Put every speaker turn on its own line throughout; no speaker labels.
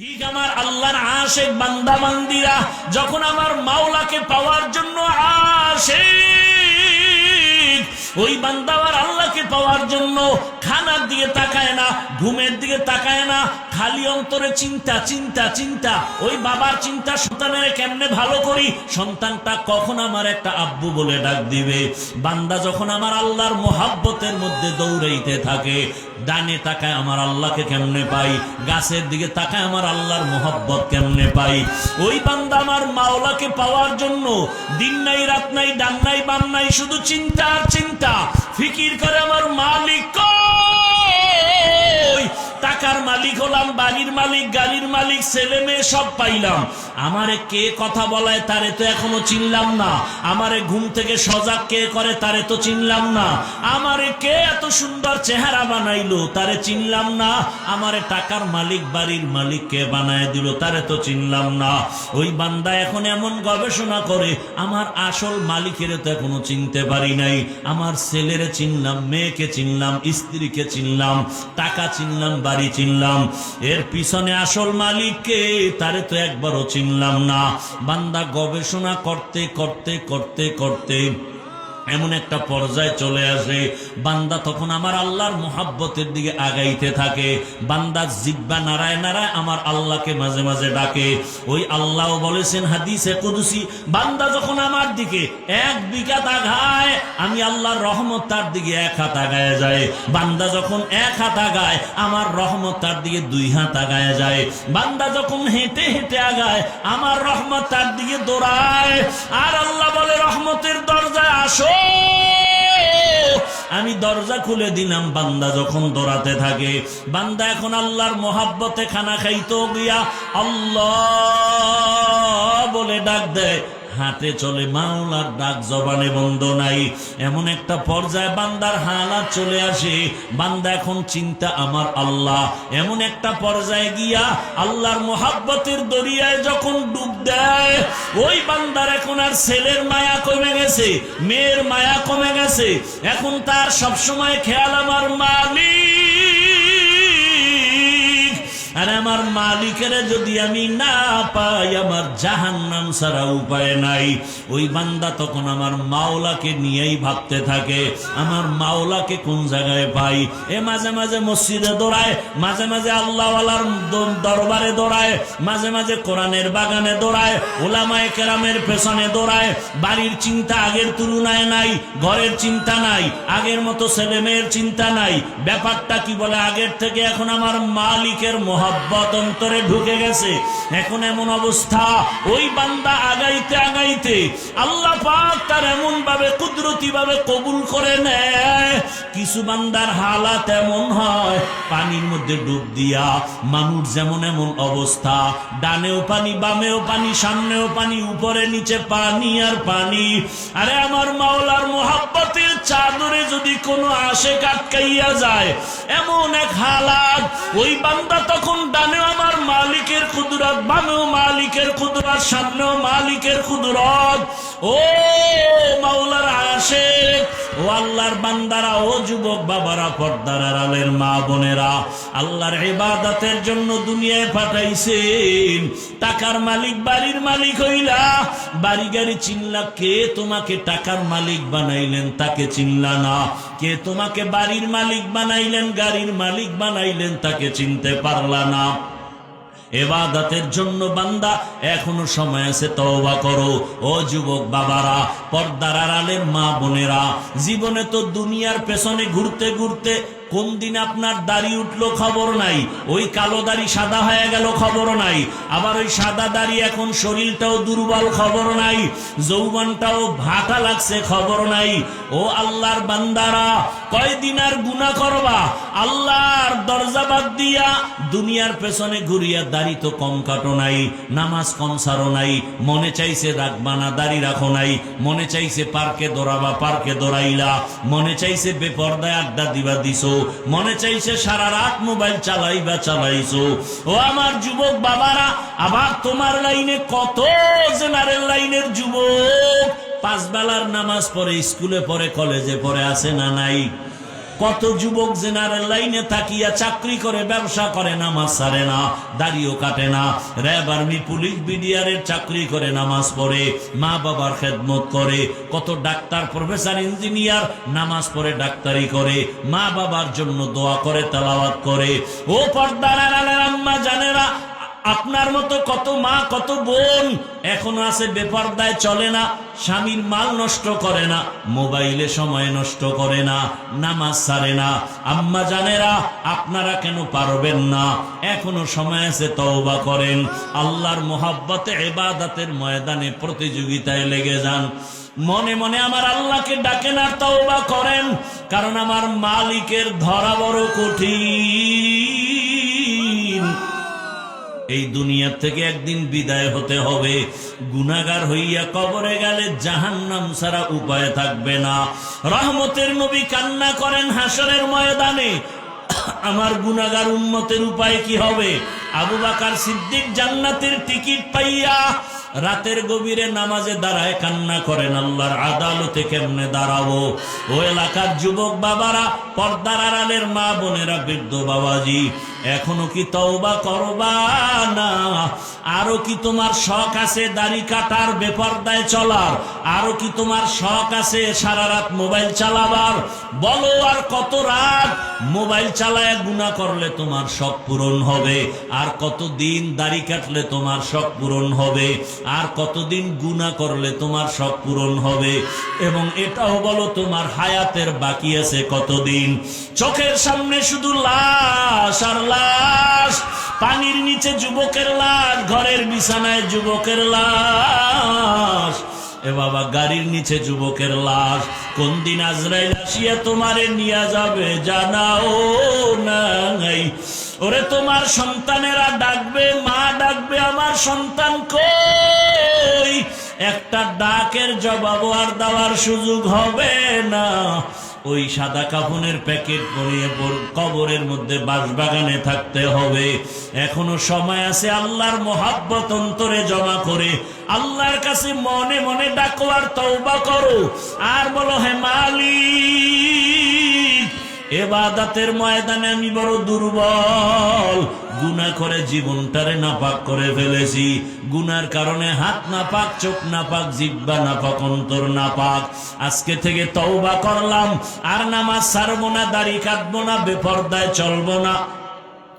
ঠিক আমার আল্লাহর বান্দা বান্দিরা যখন আমার মাওলাকে পাওয়ার জন্য আসে ওই বান্দা আর আল্লাহকে পাওয়ার জন্য খানার দিকে তাকায় না, ঘুমের দিকে তাকায় না, খালি অন্তরে চিন্তা চিন্তা চিন্তা। ওই বাবার চিন্তা সন্তানের কেমনে ভালো করি? সন্তানটা কখন আমার একটা আব্বু বলে ডাক দিবে? বান্দা যখন আমার আল্লাহর মোহাব্বতের মধ্যে দৌড়াইতে থাকে ডানে তাকায় আমার আল্লাহকে কেমনে পাই? গাছের দিকে তাকায় আমার আল্লাহর মোহব্বত কেমনে পাই? ওই বান্দা আমার মাওলাকে পাওয়ার জন্য দিন নাই, রাত নাই ডান নাই বাম নাই, শুধু চিন্তা আর চিন্তা। ফিকির করে আমার মালিক মালিক হলাম, বাড়ির মালিক, গাড়ির মালিক, ছেলে মেয়ে সব পাইলাম। আমারে কে কথা বলায় তারে তো এখনও চিনলাম না। আমারে ঘুম থেকে সজাগ কে করে তারে তো চিনলাম না। আমারে কে এত সুন্দর চেহারা বানাইলো তারে চিনলাম না। আমারে টাকার মালিক, বাড়ির মালিক কে বানায় দিল তারে তো চিনলাম না। ওই বান্দা এখন এমন গবেষণা করে, আমার আসল মালিকের তো এখনও চিনতে পারি নাই। আমার ছেলেরে চিনলাম, মেয়েকে চিনলাম, স্ত্রীকে চিনলাম, টাকা চিনলাম, বাড়ি চিনলাম। এর পিছনে আসল মালিককে তারে তো একবারও চিনলাম না। বান্দা গবেষণা করতে করতে করতে করতে এমন একটা পর্যায়ে চলে আসে, বান্দা তখন আমার আল্লাহর মোহাব্বতের দিকে আগাইতে থাকে। বান্দা জিব্বা নারায় নারায় আমার আল্লাহকে মাঝে মাঝে ডাকে। ওই আল্লাহ বলেছেন, হাদিসে কুদুসি, বান্দা যখন আমার দিকে এক বিঘা আগায় আমি আল্লাহর রহমত তার দিকে এক হাত আগায় যায়। বান্দা যখন এক হাত আগায়, আমার রহমত তার দিকে দুই হাত আগায় যায়। বান্দা যখন হেঁটে হেঁটে আগায়, আমার রহমত তার দিকে দৌড়ায়। আর আল্লাহ বলে, রহমতের দরজায় আসো। আমি দরজা খুলে দিলাম, বান্দা যখন দৌড়াতে থাকে। বান্দা এখন আল্লাহর মোহাব্বতে খানা খাইতো গিয়া আল্লাহ বলে ডাক দেয়। হাতে চলে মাওলার ডাক, জবানে বন্ধ নাই। এমন একটা পর্যায়ে বান্দার হালাত চলে আসে। বান্দা এখন চিন্তা, আমার আল্লাহ। এমন একটা পর্যায়ে গিয়া আল্লাহর মোহাব্বতের দরিয়ায় যখন ডুব দেয়, ওই বান্দার এখন আর ছেলের মায়া কমে গেছে, মেয়ের মায়া কমে গেছে। এখন তার সবসময় খেয়াল আমার মালিক। আর আমার মালিকের যদি আমি না পাই, আমার জাহান নাম ছাড়া উপায় নাই। ওই বান্দা তখন আমার মাওলাকে নিয়েই ভাবতে থাকে, আমার মাওলাকে কোন জায়গায় পাই? এ মাঝে মাঝে মসজিদে দৌড়ায়, মাঝে মাঝে আল্লাহওয়ালার দরবারে দৌড়ায়, মাঝে মাঝে কোরআনের বাগানে দৌড়ায়, ওলামায় কেরামের পেছনে দৌড়ায়, বাড়ির চিন্তা আগের তুলনায় নাই, ঘরের চিন্তা নাই, আগের মতো ছেলে মেয়ের চিন্তা নাই। ব্যাপারটা কি বলে? আগের থেকে এখন আমার মালিকের মোহাব্বত অন্তরে ঢুকে গেছে। এখন এমন অবস্থা, ওই বান্দা আগাইতে আগাইতে আল্লাহ পাক তার এমন ভাবে কুদরতি ভাবে কবুল করে নেয়। কিছু বান্দার হালাত এমন হয়, পানির মধ্যে ডুব দিয়া মানুষ যেমন এমন অবস্থা, ডানেও পানি, বামেও পানি, সামনেও পানি, উপরে নিচে পানি আর পানি। আরে আমার মাওলার মোহাব্বতের চাদরে যদি কোনো আশে কাটকাইয়া যায়, এমন এক হালাত, ওই বান্দা তখন ডানেও আমার মালিকের কুদরত বামেও মালিকের কুদরত সামনেও মালিকের কুদরত ও মাওলার ও আল্লাহর বান্দারা, ও যুবক বাবারা, পর্দার মা বোনেরা, আল্লাহর জন্য দুনিয়ায় পাঠাইছেন। টাকার মালিক, বাড়ির মালিক হইলা, বাড়ি গাড়ি চিনলা, কে তোমাকে টাকার মালিক বানাইলেন তাকে চিনলা না। কে তোমাকে বাড়ির মালিক বানাইলেন, গাড়ির মালিক বানাইলেন, তাকে চিনতে পারলা না। এবাদতের জন্য বান্দা, এখনও সময় আছে, তওবা করো। ও যুবক বাবারা, পর্দার আড়ালের মা বোনেরা, জীবনে তো দুনিয়ার পেছনে ঘুরতে ঘুরতে কোন দিন আপনার দাড়ি উঠল খবর নাই? ওই কালো দাড়ি সাদা হয়ে গেল খবর নাই। আবার ওই সাদা দাড়ি এখন শরীরটাও দুর্বল খবর নাই। যৌবনটাও ভাটা লাগছে খবর নাই। ও আল্লাহর বান্দারা কয়দিন আর গুণা করবা? আল্লাহর দরজা বাদ দিয়া দুনিয়ার পেছনে ঘুরিয়া দাড়ি তো কম কাটো নাই, নামাজ কম সারো নাই, মনে চাইছে রাখবা না দাড়ি রাখো নাই, মনে চাইছে পার্কে দৌড়াবা, পার্কে দৌড়াইলা, মনে চাইছে বেপর্দায় আড্ডা দিবা দিছো, মনে চাইছে সারা রাত মোবাইল চালাইবা চালাইছো। ও আমার যুবক বাবারা, আবার তোমার লাইনে কত জেনারেল লাইনের যুবক? পাঁচ বেলার নামাজ পড়ে, স্কুলে পড়ে, কলেজে পড়ে, আছে না নাই? কত যুবক জেনারেল লাইনে তাকিয়া চাকরি করে, ব্যবসা করে, নামাজ সারে না, দাড়িও কাটে না। র্যাব আর্মি, পুলিশ, বিডিআরের চাকরি করে, নামাজ পড়ে, মা বাবার খেদমত করে, কত ডাক্তার, প্রফেসর, ইঞ্জিনিয়ার, নামাজ পড়ে, ডাক্তারি করে, মা বাবার জন্য দোয়া করে, তেলাওয়াত করে। ও পর্দার আম্মা জানেরা আপনার মতো কত মা, কত বোন এখনও আছে বেপর্দায় চলে না, স্বামীর মাল নষ্ট করে না, মোবাইলে সময় নষ্ট করে না, নামাজ সারে না। আম্মা জানেরা, আপনারা কেন পারবেন না? এখনও সময় আছে তওবা করেন। আল্লাহর মোহাব্বতে এবাদাতের ময়দানে প্রতিযোগিতায় লেগে যান। মনে মনে আমার আল্লাহকে ডাকেন আর তওবা করেন, কারণ আমার মালিকের ধরা বড় কঠিন। এই দুনিয়া থেকে একদিন বিদায় হতে হবে। গুনাগার হইয়া কবরে গেলে জাহান্নাম ছাড়া উপায় থাকবে না। রহমতের নবী কান্না করেন হাসরের ময়দানে। আমার গুনাগার উন্মতের উপায় কি হবে? আবু বাকার সিদ্দিক জান্নাতের টিকিট পাইয়া রাতের গভীরে নামাজে দাঁড়ায় কান্না করেন, আল্লাহর আদালতে কেমনে দাঁড়াবো? ও এলাকার যুবক বাবারা, পর্দার আড়ালের মা বোনেরা, বৃদ্ধ বাবাজি এখনও কি তওবা করবা? না। আরও কি তোমার শখ আছে দাড়ি কাটার বেপর্দায় চলার? আরও কি তোমার শখ আছে সারা রাত মোবাইল চালাবার? বলো আর কত রাত মোবাইল চালায় গুণা করলে তোমার শখ পূরণ হবে? আর কতদিন দাড়ি কাটলে তোমার শখ পূরণ হবে? আর কতদিন গুণা করলে তোমার শখ পূরণ হবে? এবং এটাও বলো তোমার হায়াতের বাকি আছে কতদিন? চোখের সামনে শুধু লাশ আর লাশ। পানির নিচে যুবকের লাশ, ঘরের বিছানায় যুবকের লাশ। এ বাবা, গাড়ির নিচে যুবকের লাশ। কোন দিন আজরাইল আসিয়া তোমারে নিয়ে যাবে জানাও নাই। ওরে, তোমার সন্তানেরা ডাকবে, মা ডাকবে, আমার সন্তান কই? একটা ডাকের জবাব আর দেওয়ার সুযোগ হবে না। ওই সাদা কাফনের প্যাকেট পরিয়ে পর- কবরের মধ্যে বাঁশবাগানে থাকতে হবে। এখনও সময় আছে আল্লাহর মোহাব্বত অন্তরে জমা করে। আল্লাহর কাছে মনে মনে ডাকো আর তৌবা করো। আর বলো, হে মালিক এবাদাতের ময়দানে আমি বড় দুর্বল। গুনা করে জীবনটারে নাপাক করে ফেলেছি। গুনার কারণে হাত নাপাক, চোখ নাপাক, জিব্বা নাপাক, অন্তর নাপাক। আজকে থেকে তওবা করলাম। আর নামাজ সারবো না, দাড়ি কাটবো না, বেপর্দায় চলবো না।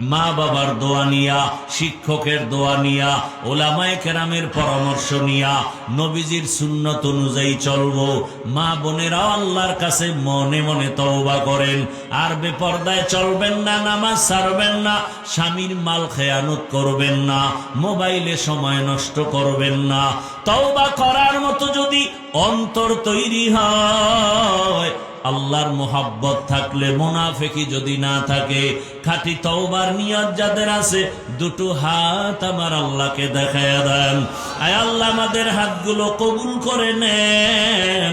মা বাবার দোয়া নিয়া, শিক্ষকের দোয়া নিয়া, ওলামায় কেরামের পরামর্শ নিয়া, নবীজির সুন্নত অনুযায়ী চলবো। মা বোনেরা আল্লাহর কাছে মনে মনে তওবা করেন, আর বেপর্দায় চলবেন না, নামাজ ছাড়বেন না, স্বামীর মাল খেয়ানত করবেন না, মোবাইলে সময় নষ্ট করবেন না। তওবা করার মতো যদি অন্তর তৈরি হয় আল্লাহর মোহাব্বত থাকলে মোনাফেকি যদি না থাকে, খাটি তওবার নিয়ত যাদের আছে, দুটো হাত আমার আল্লাহকে দেখায় দেন। আয় আল্লাহ, আমাদের হাতগুলো কবুল করে নেন।